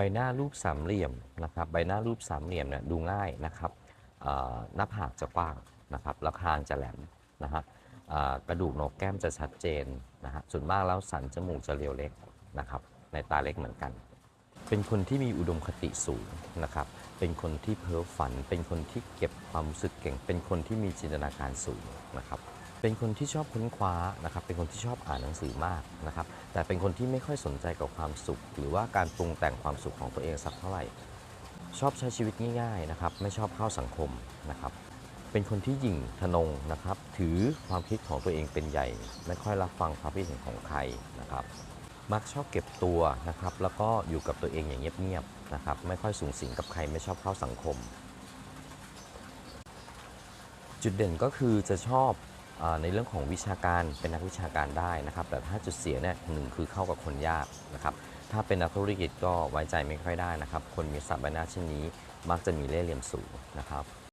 ใบหน้ารูปสามเหลี่ยมนะครับ ใบหน้ารูปสามเหลี่ยมเนี่ยดูง่ายนะครับหน้าผากจะกว้างนะครับแล้วคางจะแหลมนะฮะกระดูกโหนกแก้มจะชัดเจนนะฮะส่วนมากแล้วสันจมูกจะเรียวเล็กนะครับ ในตาเล็กเหมือนกัน เป็นคนที่มีอุดมคติสูงนะครับ เป็นคนที่เพ้อฝัน เป็นคนที่เก็บความรู้สึกเก่ง เป็นคนที่มีจินตนาการสูงนะครับ เป็นคนที่ชอบค้นคว้านะครับ เป็นคนที่ชอบอ่านหนังสือมากนะครับ แต่เป็นคนที่ไม่ค่อยสนใจกับความสุข หรือว่าการปรุงแต่งความสุขของตัวเองสักเท่าไหร่ ชอบใช้ชีวิตง่ายๆนะครับ ไม่ชอบเข้าสังคมนะครับ เป็นคนที่ยิ่งทะนงนะครับ ถือความคิดของตัวเองเป็นใหญ่ ไม่ค่อยรับฟังความคิดเห็นของใครนะครับ มักชอบเก็บตัวนะครับ แล้วก็อยู่กับตัวเองอย่างเงียบๆนะครับ ไม่ค่อยสูงสิงกับใคร ไม่ชอบเข้าสังคม จุดเด่นก็คือจะชอบ ในเรื่องของวิชาการเป็นนักวิชาการได้นะครับ แต่ถ้าจุดเสียเนี่ยหนึ่งคือเข้ากับคนยากนะครับ ถ้าเป็นนักธุรกิจก็ไว้ใจไม่ค่อยได้นะครับ คนมีสับใบหน้าเช่นนี้ มักจะมีเล่ห์เหลี่ยมสูงนะครับ